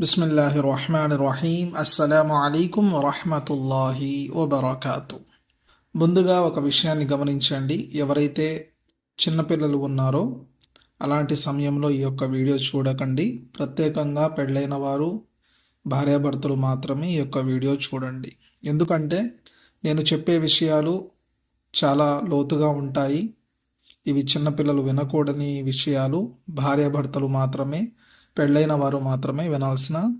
బిస్మిల్లాహి రహమాన్ రహీం అస్సలాము అలైకుం వరహమతుల్లాహి వబర్కాతు. ముందుగా ఒక విషయాన్ని గమనించండి. ఎవరైతే చిన్నపిల్లలు ఉన్నారో అలాంటి సమయంలో ఈ యొక్క వీడియో చూడకండి. ప్రత్యేకంగా పెళ్ళైన వారు భార్యాభర్తలు మాత్రమే ఈ యొక్క వీడియో చూడండి. ఎందుకంటే నేను చెప్పే విషయాలు చాలా లోతుగా ఉంటాయి. ఇవి చిన్నపిల్లలు వినకూడని విషయాలు భార్యాభర్తలు మాత్రమే పెళ్ళైన వారు మాత్రమే వినాల్సిన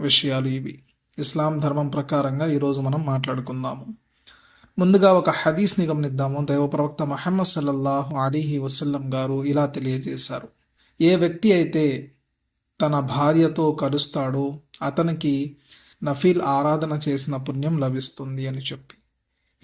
విషయాలు ఇవి. ఇస్లాం ధర్మం ప్రకారంగా ఈరోజు మనం మాట్లాడుకుందాము. ముందుగా ఒక హదీస్ని గమనిద్దాము దైవ ప్రవక్త మహమ్మద్ సల్లల్లాహు అలీహి వసల్లం గారు ఇలా తెలియజేశారు. ఏ వ్యక్తి అయితే తన భార్యతో కలుస్తాడో అతనికి నఫీల్ ఆరాధన చేసిన పుణ్యం లభిస్తుంది అని చెప్పి.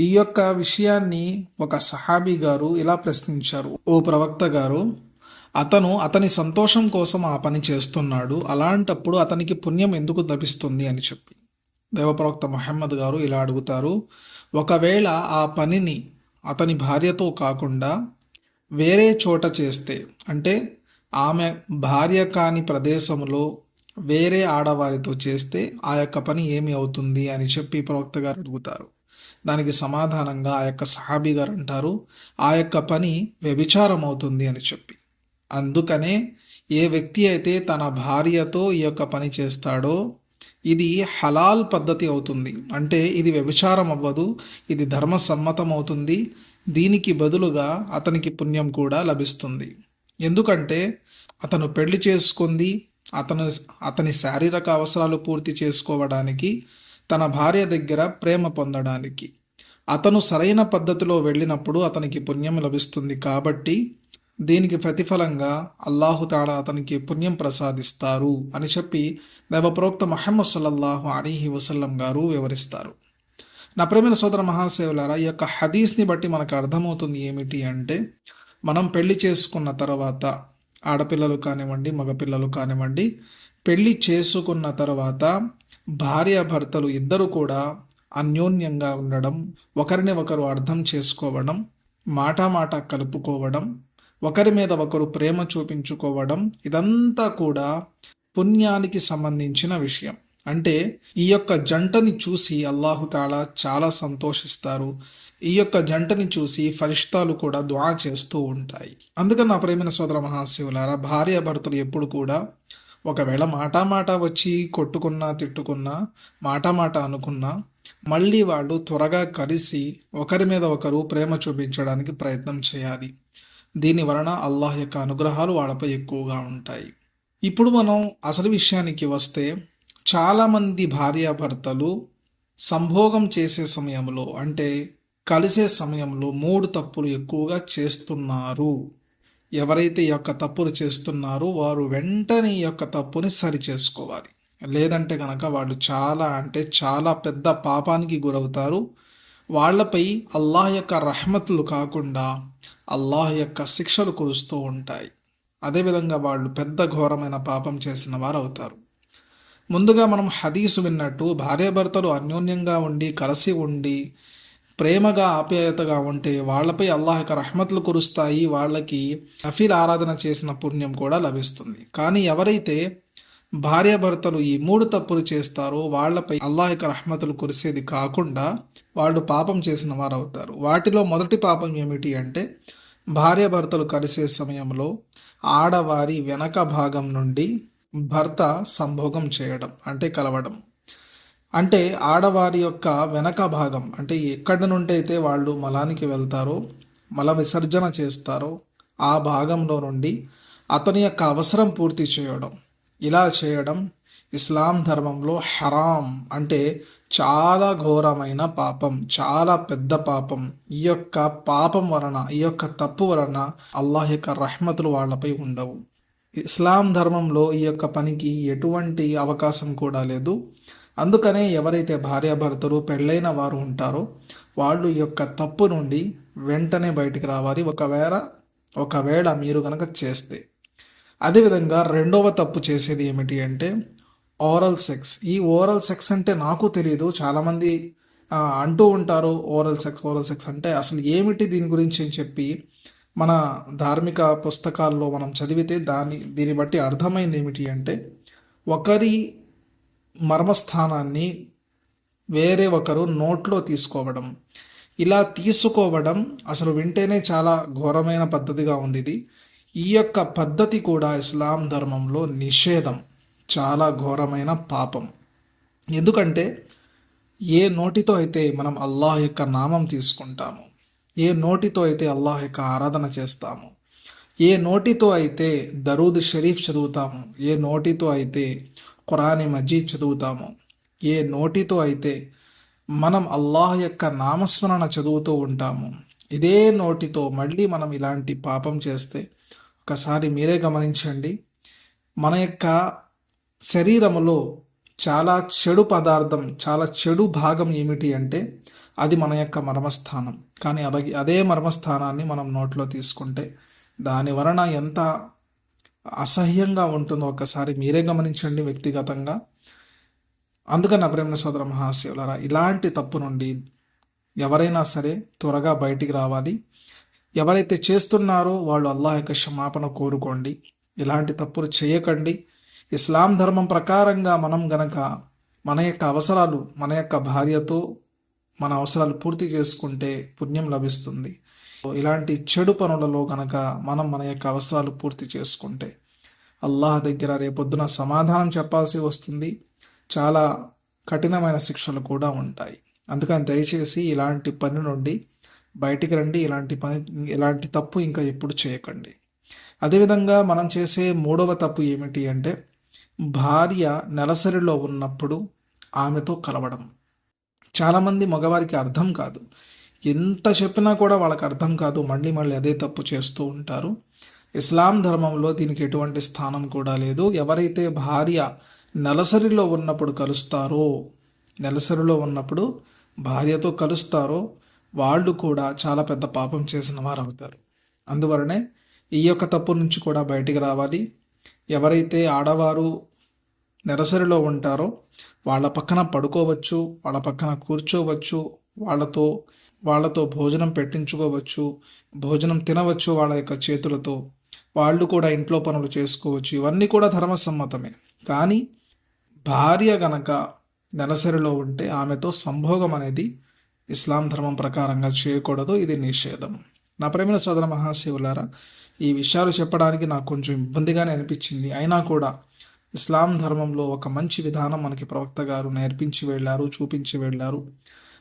ఈ యొక్క విషయాన్ని ఒక సహాబీ గారు ఇలా ప్రశ్నించారు. ఓ ప్రవక్త గారు అతను అతని సంతోషం కోసం ఆ పని చేస్తున్నాడు. అలాంటప్పుడు అతనికి పుణ్యం ఎందుకు లభిస్తుంది అని చెప్పి. దేవప్రవక్త మహమ్మద్ గారు ఇలా అడుగుతారు. ఒకవేళ ఆ పనిని అతని భార్యతో కాకుండా వేరే చోట చేస్తే అంటే ఆమె భార్య కాని ప్రదేశంలో వేరే ఆడవారితో చేస్తే ఆ యొక్క పని ఏమి అవుతుంది అని చెప్పి ప్రవక్త గారు అడుగుతారు. దానికి సమాధానంగా ఆ యొక్క సహాబీ గారు అంటారు ఆ యొక్క పని వ్యభిచారం అవుతుంది అని చెప్పి. అందుకనే ఏ వ్యక్తి అయితే తన భార్యతో ఈ యొక్క పని చేస్తాడో ఇది హలాల్ పద్ధతి అవుతుంది. అంటే ఇది వ్యభిచారం అవ్వదు ఇది ధర్మసమ్మతం అవుతుంది దీనికి బదులుగా అతనికి పుణ్యం కూడా లభిస్తుంది. ఎందుకంటే అతను పెళ్ళి చేసుకుంది అతను అతని శారీరక అవసరాలు పూర్తి చేసుకోవడానికి తన భార్య దగ్గర ప్రేమ పొందడానికి. అతను సరైన పద్ధతిలో వెళ్ళినప్పుడు అతనికి పుణ్యం లభిస్తుంది కాబట్టి దీనికి ప్రతిఫలంగా అల్లాహుతాడ అతనికి పుణ్యం ప్రసాదిస్తారు అని చెప్పి దైవప్రోక్త మహమ్మద్ సల్లల్లాహు అలీహి వసల్లం గారు వివరిస్తారు. నా ప్రేమైన సోదర మహాసేవులారా ఈ యొక్క హదీస్ని బట్టి మనకు అర్థమవుతుంది ఏమిటి అంటే మనం పెళ్ళి చేసుకున్న తర్వాత ఆడపిల్లలు కానివ్వండి మగపిల్లలు కానివ్వండి పెళ్ళి చేసుకున్న తర్వాత భార్యాభర్తలు ఇద్దరు కూడా అన్యోన్యంగా ఉండడం ఒకరిని ఒకరు అర్థం చేసుకోవడం మాట మాట కలుపుకోవడం ఒకరి మీద ఒకరు ప్రేమ చూపించుకోవడం ఇదంతా కూడా పుణ్యానికి సంబంధించిన విషయం. అంటే ఈ యొక్క జంటని చూసి అల్లాహుతాలా చాలా సంతోషిస్తారు. ఈ యొక్క జంటని చూసి ఫలిష్టాలు కూడా దువా చేస్తూ ఉంటాయి. అందుకని నా ప్రేమైన సోదర మహాశివులారా భార్య భర్తలు ఎప్పుడు కూడా ఒకవేళ మాటామాట వచ్చి కొట్టుకున్నా తిట్టుకున్నా మాటామాట అనుకున్నా మళ్ళీ వాళ్ళు త్వరగా కలిసి ఒకరి మీద ఒకరు ప్రేమ చూపించడానికి ప్రయత్నం చేయాలి. దీని వలన అల్లాహ్ యొక్క అనుగ్రహాలు వాళ్ళపై ఎక్కువగా ఉంటాయి. ఇప్పుడు మనం అసలు విషయానికి వస్తే చాలామంది భార్యాభర్తలు సంభోగం చేసే సమయంలో అంటే కలిసే సమయంలో మూడు తప్పులు ఎక్కువగా చేస్తున్నారు. ఎవరైతే ఈ యొక్క తప్పులు చేస్తున్నారో వారు వెంటనే ఈ యొక్క తప్పుని సరి చేసుకోవాలి. లేదంటే కనుక వాళ్ళు చాలా అంటే చాలా పెద్ద పాపానికి గురవుతారు. వాళ్ళపై అల్లాహ్ యొక్క రహమతులు కాకుండా అల్లాహ్ యొక్క శిక్షలు కురుస్తూ ఉంటాయి. అదేవిధంగా వాళ్ళు పెద్ద ఘోరమైన పాపం చేసిన వారు అవుతారు. ముందుగా మనం హదీసు విన్నట్టు భార్యాభర్తలు అన్యోన్యంగా ఉండి కలిసి ఉండి ప్రేమగా ఆప్యాయతగా ఉంటే వాళ్ళపై అల్లాహ్ యొక్క రహమతులు కురుస్తాయి వాళ్ళకి నఫీల్ ఆరాధన చేసిన పుణ్యం కూడా లభిస్తుంది. కానీ ఎవరైతే భార్యాభర్తలు ఈ మూడు తప్పులు చేస్తారో వాళ్ళపై అల్లాహ్ యొక్క రహమతులు కురిసేది కాకుండా వాళ్ళు పాపం చేసిన వారు అవుతారు వాటిలో మొదటి పాపం ఏమిటి అంటే భార్యాభర్తలు కలిసే సమయంలో ఆడవారి వెనక భాగం నుండి భర్త సంభోగం చేయడం అంటే కలవడం. అంటే ఆడవారి యొక్క వెనక భాగం అంటే ఎక్కడి నుండి అయితే వాళ్ళు మలానికి వెళ్తారో మల విసర్జన చేస్తారో ఆ భాగంలో నుండి అతని యొక్క అవసరం పూర్తి చేయడం. ఇలా చేయడం ఇస్లాం ధర్మంలో హరాం అంటే చాలా ఘోరమైన పాపం చాలా పెద్ద పాపం. ఈ యొక్క పాపం వలన ఈ యొక్క తప్పు వలన అల్లాహ్ యొక్క రహ్మతులు వాళ్ళపై ఉండవు. ఇస్లాం ధర్మంలో ఈ యొక్క పనికి ఎటువంటి అవకాశం కూడా లేదు. అందుకనే ఎవరైతే భార్యాభర్తలు పెళ్ళైన వారు ఉంటారో వాళ్ళు ఈ యొక్క తప్పు నుండి వెంటనే బయటికి రావాలి. ఒకవేళ ఒకవేళ మీరు కనుక చేస్తే అదేవిధంగా రెండవ తప్పు చేసేది ఏమిటి అంటే ఓరల్ సెక్స్ ఈ ఓరల్ సెక్స్ అంటే నాకు తెలియదు చాలామంది అంటూ ఉంటారు ఓరల్ సెక్స్ ఓరల్ సెక్స్ అంటే అసలు ఏమిటి దీని గురించి అని చెప్పి మన ధార్మిక పుస్తకాల్లో మనం చదివితే దాని దీన్ని బట్టి అర్థమైంది ఏమిటి అంటే ఒకరి మర్మస్థానాన్ని వేరే ఒకరు నోట్లో తీసుకోవడం. ఇలా తీసుకోవడం అసలు వింటేనే చాలా ఘోరమైన పద్ధతిగా ఉంది ఇది. ఈ యొక్క పద్ధతి కూడా ఇస్లాం ధర్మంలో నిషేధం. చాలా ఘోరమైన పాపం. ఎందుకంటే ఏ నోటితో అయితే మనం అల్లాహ్ యొక్క నామం తీసుకుంటాము ఏ నోటితో అయితే అల్లాహ్ యొక్క ఆరాధన చేస్తాము ఏ నోటితో అయితే దరూద్ షరీఫ్ చదువుతాము ఏ నోటితో అయితే ఖురాని మజీద్ చదువుతాము ఏ నోటితో అయితే మనం అల్లాహ్ యొక్క నామస్మరణ చదువుతూ ఉంటాము ఇదే నోటితో మళ్ళీ మనం ఇలాంటి పాపం చేస్తే ఒకసారి మీరే గమనించండి. మన యొక్క శరీరములో చాలా చెడు పదార్థం చాలా చెడు భాగం ఏమిటి అంటే అది మన యొక్క మర్మస్థానం. కానీ అదే అదే మర్మస్థానాన్ని మనం నోట్లో తీసుకుంటే దాని వలన ఎంత అసహ్యంగా ఉంటుందో ఒకసారి మీరే గమనించండి వ్యక్తిగతంగా. అందుకని నా ప్రేమ సోదర మహాశివులరా ఇలాంటి తప్పు నుండి ఎవరైనా సరే త్వరగా బయటికి రావాలి. ఎవరైతే చేస్తున్నారో వాళ్ళు అల్లాహ్ యొక్క క్షమాపణ కోరుకోండి. ఇలాంటి తప్పులు చేయకండి. ఇస్లాం ధర్మం ప్రకారంగా మనం గనక మన యొక్క అవసరాలు మన యొక్క భార్యతో మన అవసరాలు పూర్తి చేసుకుంటే పుణ్యం లభిస్తుంది. ఇలాంటి చెడు పనులలో గనక మనం మన యొక్క అవసరాలు పూర్తి చేసుకుంటే అల్లాహ్ దగ్గర రేపొద్దున సమాధానం చెప్పాల్సి వస్తుంది. చాలా కఠినమైన శిక్షలు కూడా ఉంటాయి. అందుకని దయచేసి ఇలాంటి పని నుండి బయటికి రండి. ఇలాంటి పని ఇలాంటి తప్పు ఇంకా ఎప్పుడు చేయకండి. అదేవిధంగా మనం చేసే మూడవ తప్పు ఏమిటి అంటే భార్య నెలసరిలో ఉన్నప్పుడు ఆమెతో కలవడం. చాలామంది మగవారికి అర్థం కాదు. ఎంత చెప్పినా కూడా వాళ్ళకి అర్థం కాదు. మళ్ళీ మళ్ళీ అదే తప్పు చేస్తూ ఉంటారు. ఇస్లాం ధర్మంలో దీనికి ఎటువంటి స్థానం కూడా లేదు. ఎవరైతే భార్య నెలసరిలో ఉన్నప్పుడు కలుస్తారో నెలసరిలో ఉన్నప్పుడు భార్యతో కలుస్తారో వాళ్ళు కూడా చాలా పెద్ద పాపం చేసిన వారు అవుతారు అందువలనే ఈ యొక్క తప్పు నుంచి కూడా బయటికి రావాలి. ఎవరైతే ఆడవారు నెలసరిలో ఉంటారో వాళ్ళ పక్కన పడుకోవచ్చు వాళ్ళ పక్కన కూర్చోవచ్చు వాళ్ళతో వాళ్ళతో భోజనం పెట్టించుకోవచ్చు భోజనం తినవచ్చు వాళ్ళ యొక్క చేతులతో. వాళ్ళు కూడా ఇంట్లో పనులు చేసుకోవచ్చు. ఇవన్నీ కూడా ధర్మసమ్మతమే. కానీ భార్య గనక నెలసరిలో ఉంటే ఆమెతో సంభోగం అనేది ఇస్లాం ధర్మం ప్రకారంగా చేయకూడదు ఇది నిషేధం. నా ప్రేమిన సోదర మహాశివులారా ఈ విషయాలు చెప్పడానికి నాకు కొంచెం ఇబ్బందిగానే అనిపించింది. అయినా కూడా ఇస్లాం ధర్మంలో ఒక మంచి విధానం మనకి ప్రవక్త గారు నేర్పించి వెళ్ళారు చూపించి వెళ్ళారు.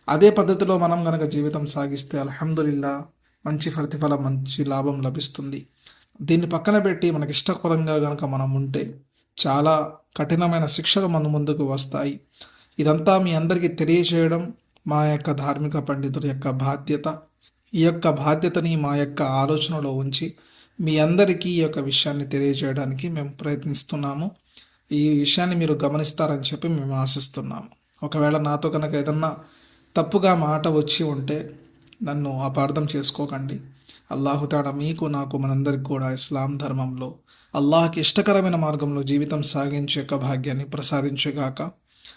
అదే పద్ధతిలో మనం కనుక జీవితం సాగిస్తే అల్హమ్దుల్లా మంచి ప్రతిఫలం మంచి లాభం లభిస్తుంది. దీన్ని పక్కన పెట్టి మనకి ఇష్టపరంగా కనుక మనం ఉంటే చాలా కఠినమైన శిక్షలు మన ముందుకు వస్తాయి. ఇదంతా మీ అందరికీ తెలియజేయడం మా యొక్క ధార్మిక పండితుల యొక్క బాధ్యత. ఈ యొక్క బాధ్యతని మా యొక్క ఆలోచనలో ఉంచి మీ అందరికీ ఈ యొక్క విషయాన్ని తెలియజేయడానికి మేము ప్రయత్నిస్తున్నాము. ఈ విషయాన్ని మీరు గమనిస్తారని చెప్పి మేము ఆశిస్తున్నాము. ఒకవేళ నాతో కనుక ఏదన్నా తప్పుగా మాట వచ్చి ఉంటే నన్ను అపార్థం చేసుకోకండి. అల్లాహుతాడ మీకు నాకు మనందరికి కూడా ఇస్లాం ధర్మంలో అల్లాహకి ఇష్టకరమైన మార్గంలో జీవితం సాగించే యొక్క భాగ్యాన్ని ప్రసాదించేగాక